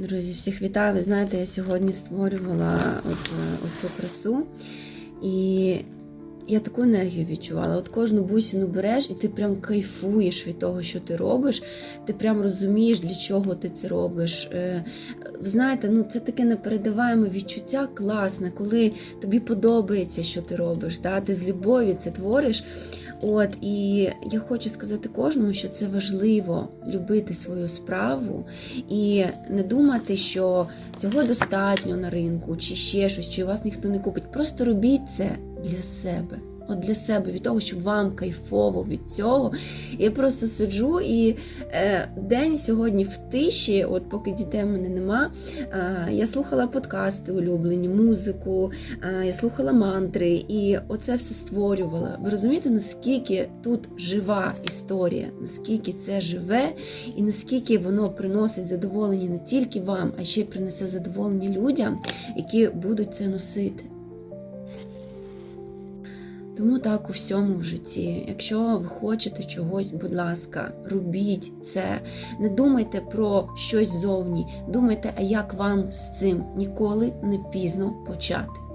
Друзі, всіх вітаю. Ви знаєте, я сьогодні створювала от, е, оцю красу, і я таку енергію відчувала. От кожну бусину береш, і ти прям кайфуєш від того, що ти робиш. Ти прям розумієш, для чого ти це робиш. Е, знаєте, ну це таке непередаваєме відчуття класне, коли тобі подобається, що ти робиш. Да? Ти з любові це твориш. От і я хочу сказати кожному, що це важливо любити свою справу і не думати, що цього достатньо на ринку, чи ще щось, чи вас ніхто не купить. Просто робіть це для себе. От для себе, від того, щоб вам кайфово від цього. Я просто сиджу і е, день сьогодні в тиші, от поки дітей в мене нема, е, я слухала подкасти улюблені, музику, е, я слухала мантри, і оце все створювала. Ви розумієте, наскільки тут жива історія, наскільки це живе, і наскільки воно приносить задоволення не тільки вам, а ще й принесе задоволення людям, які будуть це носити. Тому так у всьому в житті. Якщо ви хочете чогось, будь ласка, робіть це. Не думайте про щось зовні. Думайте, а як вам з цим ніколи не пізно почати.